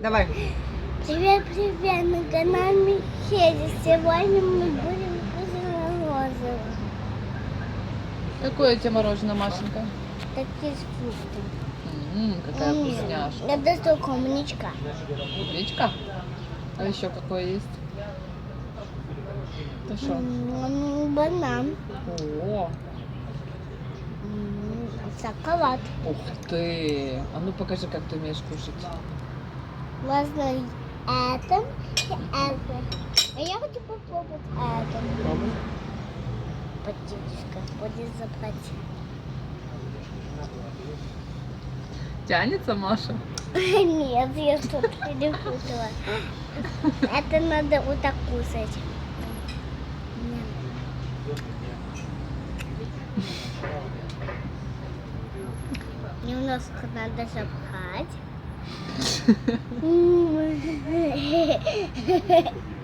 Давай. Привет, привет, на канале Хеди. Сегодня мы будем кушать мороженое. Какое у тебя мороженое, Машенька? Такие с фруктом. М, какая М, вкусняшка. Это что, клубничка? Клубничка? А еще какое есть? Это что? М, Банан. О, М, Шоколад. ух ты! А ну покажи, как ты умеешь кушать. Можно это, и это. А я хочу попробовать это. Пробуй. Птичка будет забрать. Тянется, Маша? Нет, я что-то перепутала. Это надо вот так кусать. Немножко надо забрать.